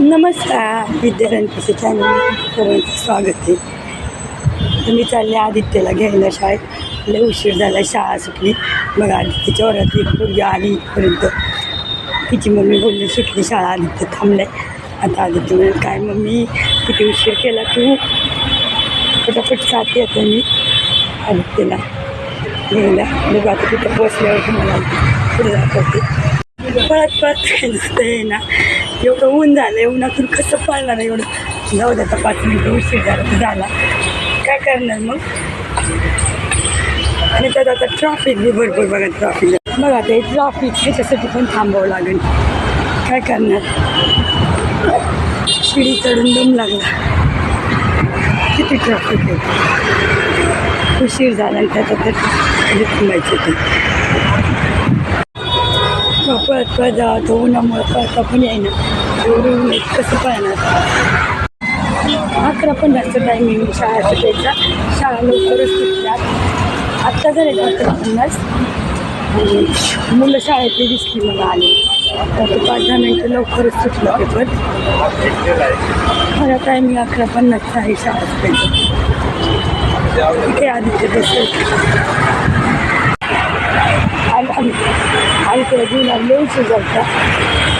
नमस्कार विद्यार्थ्यांचे चॅनल सर्वांचं स्वागत आहे. तर मी चालले आदित्यला घ्यायला शाळेत. लय उशीर झाला शाळा सुटली. मग आदित्यच्या वरात एक मुलगी आली इथपर्यंत. तिची मम्मी बोलली सुटली शाळा आदित्य थांबलाय. आता आदित्य म्हणून काय मम्मी किती उशीर केला तू? पटापट साथ येतो मी आदित्यला घ्यायला. बघू आता तिथं पोचल्यावर तुम्हाला पुढे दाखवते. परत परत ना. एवढं ऊन झालं उन्हातून कसं पळणार नाही एवढं. जाऊ द्या आता पाच मिनिट उशीर झाला तर झाला. काय करणार मग? आणि त्यात आता ट्रॉफिक बी भरपूर बघा ट्रॉफिक बघा आता हे ट्रॉफिक ह्याच्यासाठी पण थांबावं लागेल. काय करणार? शिडी चढून दम लागला. किती ट्रॉफिक आहे उशीर झाला आणि त्यात आता थांबायचं ते पळत पळत जावं तो उन्हामुळे पळता पण येईना एवढं ऊन आहे, कसं पळणार अकरा पन्नासचं टायमिंग शाळा सुटायचा शाळा लवकरच सुटल्यात आत्ता झाले अकरा पन्नास मुलं शाळेतली दिसली मला आली. तर ते पाच दहा मिनटं लवकरच सुटलं पेपर खरा टायमिंग अकरा पन्नासचा आहे शाळा सुटायचं. ते आधीचे आदित्य बसेल आणि आदित्यला घेऊन आले उशीर झालता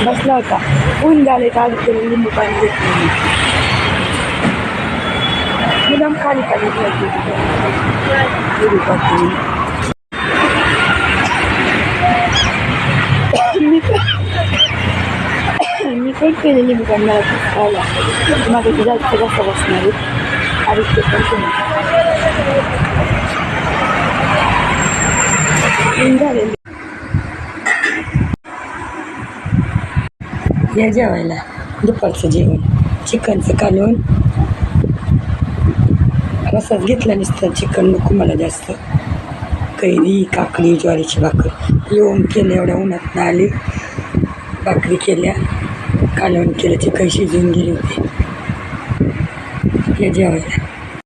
बसला होता. ऊन झाले तर आदित्यला लिंबू पाणी घेतलं मुलाम खाली खाली मी पण मी केले लिंबू पाणी. मला खायला कसं बसणार आहे. आदित्य पण झाले ऊन झालेलं या जेवायला. दुपारचं जेवण. चिकनचं कालवण. रसाच घेतला नसतं चिकन नको मला जास्त. कैरी काकडी ज्वारीची भाकर. येऊन केलं एवढ्या उन्हात आली भाकरी केल्या. कालवण केलं चिकन शिजून गेले होते. या जेवायला.